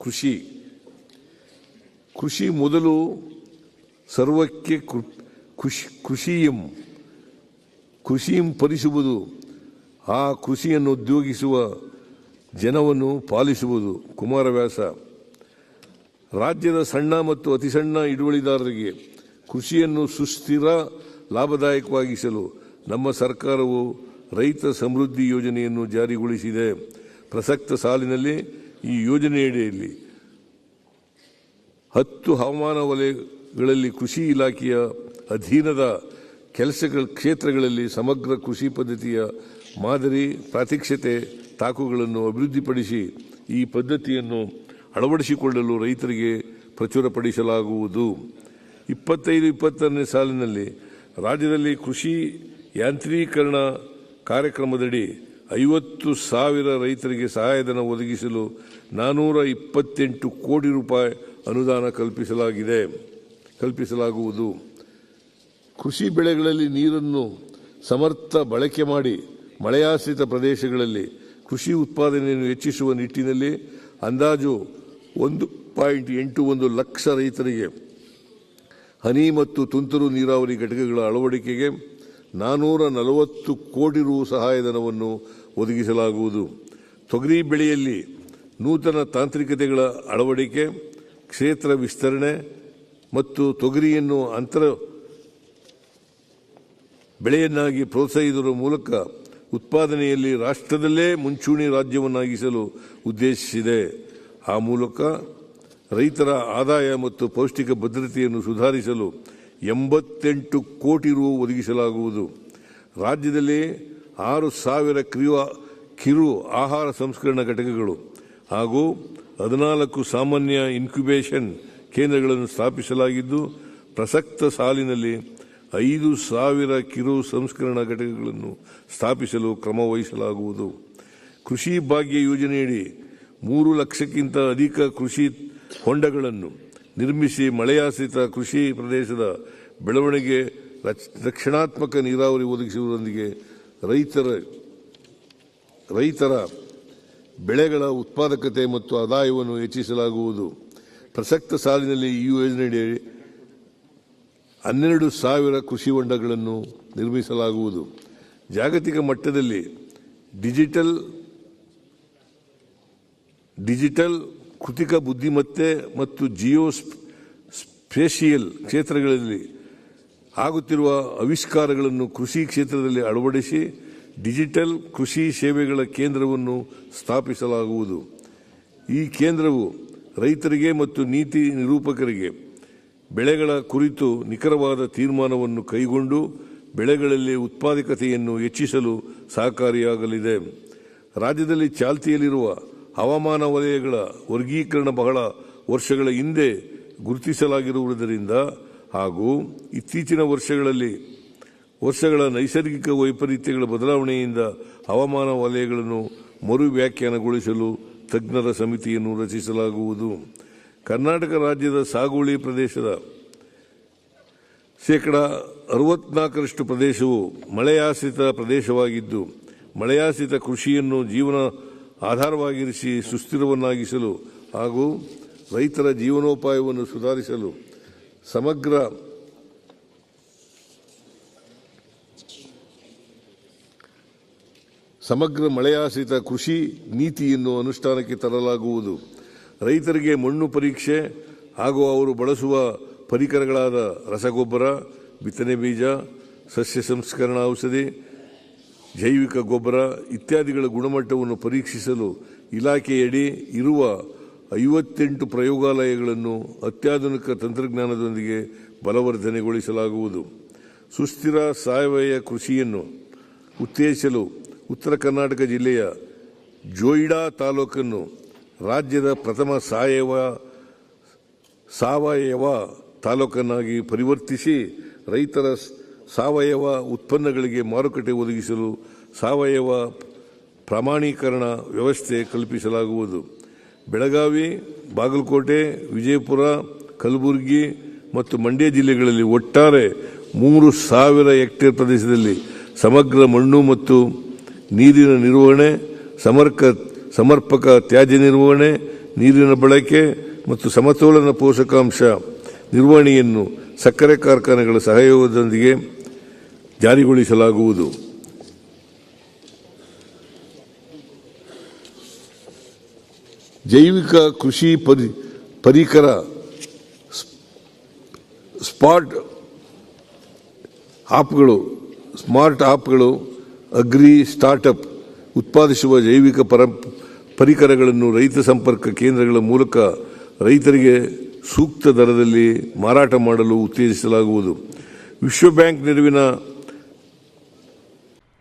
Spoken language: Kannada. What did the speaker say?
ಕೃಷಿ. ಕೃಷಿ ಮೊದಲು ಸರ್ವಕ್ಕೆ ಕೃಷಿ, ಕೃಷಿಯಂ ಕೃಷಿಯಂ ಪರಿಸುವುದು ಆ ಕೃಷಿಯನ್ನು ಉದ್ಯೋಗಿಸುವ ಜನವನ್ನು ಪಾಲಿಸುವುದು. ಕುಮಾರವ್ಯಾಸ, ರಾಜ್ಯದ ಸಣ್ಣ ಮತ್ತು ಅತಿ ಸಣ್ಣ ಹಿಡುವಳಿದಾರರಿಗೆ ಕೃಷಿಯನ್ನು ಸುಸ್ಥಿರ, ಲಾಭದಾಯಕವಾಗಿಸಲು ನಮ್ಮ ಸರ್ಕಾರವು ರೈತ ಸಮೃದ್ಧಿ ಯೋಜನೆಯನ್ನು ಜಾರಿಗೊಳಿಸಿದೆ. ಪ್ರಸಕ್ತ ಸಾಲಿನಲ್ಲಿ ಈ ಯೋಜನೆಯಡಿಯಲ್ಲಿ ಹತ್ತು ಹವಾಮಾನ ವಲಯಗಳಲ್ಲಿ ಕೃಷಿ ಇಲಾಖೆಯ ಅಧೀನದ ಕೆಲಸಗಳ ಕ್ಷೇತ್ರಗಳಲ್ಲಿ ಸಮಗ್ರ ಕೃಷಿ ಪದ್ಧತಿಯ ಮಾದರಿ ಪ್ರಾತ್ಯಕ್ಷತೆ ತಾಕುಗಳನ್ನು ಅಭಿವೃದ್ಧಿಪಡಿಸಿ ಈ ಪದ್ಧತಿಯನ್ನು ಅಳವಡಿಸಿಕೊಳ್ಳಲು ರೈತರಿಗೆ ಪ್ರಚುರಪಡಿಸಲಾಗುವುದು ಇಪ್ಪತ್ತೈದು ಇಪ್ಪತ್ತರನೇ ಸಾಲಿನಲ್ಲಿ ರಾಜ್ಯದಲ್ಲಿ ಕೃಷಿ ಯಾಂತ್ರೀಕರಣ ಕಾರ್ಯಕ್ರಮದಡಿ ಐವತ್ತು ಸಾವಿರ ರೈತರಿಗೆ ಸಹಾಯಧನ ಒದಗಿಸಲು ನಾನೂರ ಇಪ್ಪತ್ತೆಂಟು ಕೋಟಿ ರೂಪಾಯಿ ಅನುದಾನ ಕಲ್ಪಿಸಲಾಗಿದೆ. ಕಲ್ಪಿಸಲಾಗುವುದು. ಕೃಷಿ ಬೆಳೆಗಳಲ್ಲಿ ನೀರನ್ನು ಸಮರ್ಥ ಬಳಕೆ ಮಾಡಿ ಮಳೆಯಾಶ್ರಿತ ಪ್ರದೇಶಗಳಲ್ಲಿ ಕೃಷಿ ಉತ್ಪಾದನೆಯನ್ನು ಹೆಚ್ಚಿಸುವ ನಿಟ್ಟಿನಲ್ಲಿ ಅಂದಾಜು ಒಂದು ಪಾಯಿಂಟ್ ಎಂಟು ಒಂದು ಲಕ್ಷ ರೈತರಿಗೆ ಹನಿ ಮತ್ತು ತುಂತುರು ನೀರಾವರಿ ಘಟಕಗಳ ಅಳವಡಿಕೆಗೆ ನಾನೂರ ನಲವತ್ತು ಕೋಟಿ ರು ಸಹಾಯಧನವನ್ನು ಒದಗಿಸಲಾಗುವುದು. ತೊಗರಿ ಬೆಳೆಯಲ್ಲಿ ನೂತನ ತಾಂತ್ರಿಕತೆಗಳ ಅಳವಡಿಕೆ, ಕ್ಷೇತ್ರ ವಿಸ್ತರಣೆ ಮತ್ತು ತೊಗರಿಯನ್ನು ಅಂತರ ಬೆಳೆಯನ್ನಾಗಿ ಪ್ರೋತ್ಸಾಹಿಸುವ ಮೂಲಕ ಉತ್ಪಾದನೆಯಲ್ಲಿ ರಾಷ್ಟ್ರದಲ್ಲೇ ಮುಂಚೂಣಿ ರಾಜ್ಯವನ್ನಾಗಿಸಲು ಉದ್ದೇಶಿಸಿದೆ. ಆ ಮೂಲಕ ರೈತರ ಆದಾಯ ಮತ್ತು ಪೌಷ್ಟಿಕ ಭದ್ರತೆಯನ್ನು ಸುಧಾರಿಸಲು ಎಂಬತ್ತೆಂಟು ಕೋಟಿ ರು ಒದಗಿಸಲಾಗುವುದು. ರಾಜ್ಯದಲ್ಲಿ ಆರು ಸಾವಿರ ಕಿರು ಕಿರು ಆಹಾರ ಸಂಸ್ಕರಣಾ ಘಟಕಗಳು ಹಾಗೂ ಹದಿನಾಲ್ಕು ಸಾಮಾನ್ಯ ಇನ್ಕ್ಯುಬೇಷನ್ ಕೇಂದ್ರಗಳನ್ನು ಸ್ಥಾಪಿಸಲಾಗಿದ್ದು, ಪ್ರಸಕ್ತ ಸಾಲಿನಲ್ಲಿ ಐದು ಸಾವಿರ ಕಿರು ಸಂಸ್ಕರಣಾ ಘಟಕಗಳನ್ನು ಸ್ಥಾಪಿಸಲು ಕ್ರಮ ವಹಿಸಲಾಗುವುದು. ಕೃಷಿ ಭಾಗ್ಯ ಯೋಜನೆಯಡಿ ಮೂರು ಲಕ್ಷಕ್ಕಿಂತ ಅಧಿಕ ಕೃಷಿ ಹೊಂಡಗಳನ್ನು ನಿರ್ಮಿಸಿ ಮಳೆಯಾಶ್ರಿತ ಕೃಷಿ ಪ್ರದೇಶದ ಬೆಳವಣಿಗೆ ರಕ್ಷಣಾತ್ಮಕ ನೀರಾವರಿ ಒದಗಿಸುವುದರೊಂದಿಗೆ ರೈತರ ರೈತರ ಬೆಳೆಗಳ ಉತ್ಪಾದಕತೆ ಮತ್ತು ಆದಾಯವನ್ನು ಹೆಚ್ಚಿಸಲಾಗುವುದು. ಪ್ರಸಕ್ತ ಸಾಲಿನಲ್ಲಿ ಈ ಯೋಜನೆಯಡಿ ಹನ್ನೆರಡು ಸಾವಿರ ಕೃಷಿ ಹೊಂಡಗಳನ್ನು ನಿರ್ಮಿಸಲಾಗುವುದು. ಜಾಗತಿಕ ಮಟ್ಟದಲ್ಲಿ ಡಿಜಿಟಲ್ ಡಿಜಿಟಲ್ ಕೃತಿಕ ಬುದ್ಧಿಮತ್ತೆ ಮತ್ತು ಜಿಯೋ ಸ್ಪ್- ಸ್ಪೇಷಿಯಲ್ ಕ್ಷೇತ್ರಗಳಲ್ಲಿ ಆಗುತ್ತಿರುವ ಆವಿಷ್ಕಾರಗಳನ್ನು ಕೃಷಿ ಕ್ಷೇತ್ರದಲ್ಲಿ ಅಳವಡಿಸಿ ಡಿಜಿಟಲ್ ಕೃಷಿ ಸೇವೆಗಳ ಕೇಂದ್ರವನ್ನು ಸ್ಥಾಪಿಸಲಾಗುವುದು. ಈ ಕೇಂದ್ರವು ರೈತರಿಗೆ ಮತ್ತು ನೀತಿ ನಿರೂಪಕರಿಗೆ ಬೆಳೆಗಳ ಕುರಿತು ನಿಖರವಾದ ತೀರ್ಮಾನವನ್ನು ಕೈಗೊಂಡು ಬೆಳೆಗಳಲ್ಲಿ ಉತ್ಪಾದಕತೆಯನ್ನು ಹೆಚ್ಚಿಸಲು ಸಹಕಾರಿಯಾಗಲಿದೆ. ರಾಜ್ಯದಲ್ಲಿ ಚಾಲ್ತಿಯಲ್ಲಿರುವ ಹವಾಮಾನ ವಲಯಗಳ ವರ್ಗೀಕರಣ ಬಹಳ ವರ್ಷಗಳ ಹಿಂದೆ ಗುರುತಿಸಲಾಗಿರುವುದರಿಂದ ಹಾಗೂ ಇತ್ತೀಚಿನ ವರ್ಷಗಳಲ್ಲಿ ವರ್ಷಗಳ ನೈಸರ್ಗಿಕ ವೈಪರೀತ್ಯಗಳ ಬದಲಾವಣೆಯಿಂದ ಹವಾಮಾನ ವಲಯಗಳನ್ನು ಮರು ವ್ಯಾಖ್ಯಾನಗೊಳಿಸಲು ತಜ್ಞರ ಸಮಿತಿಯನ್ನು ರಚಿಸಲಾಗುವುದು. ಕರ್ನಾಟಕ ರಾಜ್ಯದ ಸಾಗುವಳಿ ಪ್ರದೇಶದ ಶೇಕಡ ಅರವತ್ನಾಲ್ಕರಷ್ಟು ಪ್ರದೇಶವು ಮಳೆಯಾಶ್ರಿತ ಪ್ರದೇಶವಾಗಿದ್ದು, ಮಳೆಯಾಶ್ರಿತ ಕೃಷಿಯನ್ನು ಜೀವನ ಆಧಾರವಾಗಿರಿಸಿ ಸುಸ್ಥಿರವನ್ನಾಗಿಸಲು ಹಾಗೂ ರೈತರ ಜೀವನೋಪಾಯವನ್ನು ಸುಧಾರಿಸಲು ಸಮಗ್ರ ಸಮಗ್ರ ಮಳೆಯಾಶ್ರಿತ ಕೃಷಿ ನೀತಿಯನ್ನು ಅನುಷ್ಠಾನಕ್ಕೆ ತರಲಾಗುವುದು. ರೈತರಿಗೆ ಮಣ್ಣು ಪರೀಕ್ಷೆ ಹಾಗೂ ಅವರು ಬಳಸುವ ಪರಿಕರಗಳಾದ ರಸಗೊಬ್ಬರ, ಬಿತ್ತನೆ ಬೀಜ, ಸಸ್ಯ ಸಂಸ್ಕರಣಾ ಔಷಧಿ ಜೈವಿಕ ಗೊಬ್ಬರ ಇತ್ಯಾದಿಗಳ ಗುಣಮಟ್ಟವನ್ನು ಪರೀಕ್ಷಿಸಲು ಇಲಾಖೆಯಡಿ ಇರುವ ಐವತ್ತೆಂಟು ಪ್ರಯೋಗಾಲಯಗಳನ್ನು ಅತ್ಯಾಧುನಿಕ ತಂತ್ರಜ್ಞಾನದೊಂದಿಗೆ ಬಲವರ್ಧನೆಗೊಳಿಸಲಾಗುವುದು. ಸುಸ್ಥಿರ ಸಾವಯವ ಕೃಷಿಯನ್ನು ಉತ್ತೇಜಿಸಲು ಉತ್ತರ ಕರ್ನಾಟಕ ಜಿಲ್ಲೆಯ ಜೋಯಿಡಾ ತಾಲೂಕನ್ನು ರಾಜ್ಯದ ಪ್ರಥಮ ಸಾವಯವ ಸಾವಯವ ತಾಲೂಕನ್ನಾಗಿ ಪರಿವರ್ತಿಸಿ ರೈತರ ಸಾವಯವ ಉತ್ಪನ್ನಗಳಿಗೆ ಮಾರುಕಟ್ಟೆ ಒದಗಿಸಲು ಸಾವಯವ ಪ್ರಮಾಣೀಕರಣ ವ್ಯವಸ್ಥೆ ಕಲ್ಪಿಸಲಾಗುವುದು. ಬೆಳಗಾವಿ, ಬಾಗಲಕೋಟೆ, ವಿಜಯಪುರ, ಕಲಬುರಗಿ ಮತ್ತು ಮಂಡ್ಯ ಜಿಲ್ಲೆಗಳಲ್ಲಿ ಒಟ್ಟಾರೆ ಮೂರು ಸಾವಿರ ಹೆಕ್ಟೇರ್ ಪ್ರದೇಶದಲ್ಲಿ ಸಮಗ್ರ ಮಣ್ಣು ಮತ್ತು ನೀರಿನ ನಿರ್ವಹಣೆ, ಸಮರ್ಕ, ಸಮರ್ಪಕ ತ್ಯಾಜ್ಯ ನಿರ್ವಹಣೆ, ನೀರಿನ ಬಳಕೆ ಮತ್ತು ಸಮತೋಲನ ಪೋಷಕಾಂಶ ನಿರ್ವಹಣೆಯನ್ನು ಸಕ್ಕರೆ ಕಾರ್ಖಾನೆಗಳ ಸಹಯೋಗದೊಂದಿಗೆ ಜಾರಿಗೊಳಿಸಲಾಗುವುದು. ಜೈವಿಕ ಕೃಷಿ ಪರಿ, ಪರಿಕರ ಸ್ಪಾಟ್ ಆಪ್ಗಳು, ಸ್ಮಾರ್ಟ್ ಆಪ್ಗಳು, ಅಗ್ರಿ ಸ್ಟಾರ್ಟಪ್ ಉತ್ಪಾದಿಸುವ ಜೈವಿಕ ಪರ, ಪರಿಕರಗಳನ್ನು ರೈತ ಸಂಪರ್ಕ ಕೇಂದ್ರಗಳ ಮೂಲಕ ರೈತರಿಗೆ ಸೂಕ್ತ ದರದಲ್ಲಿ ಮಾರಾಟ ಮಾಡಲು ಉತ್ತೇಜಿಸಲಾಗುವುದು. ವಿಶ್ವ ಬ್ಯಾಂಕ್ ನೆರವಿನ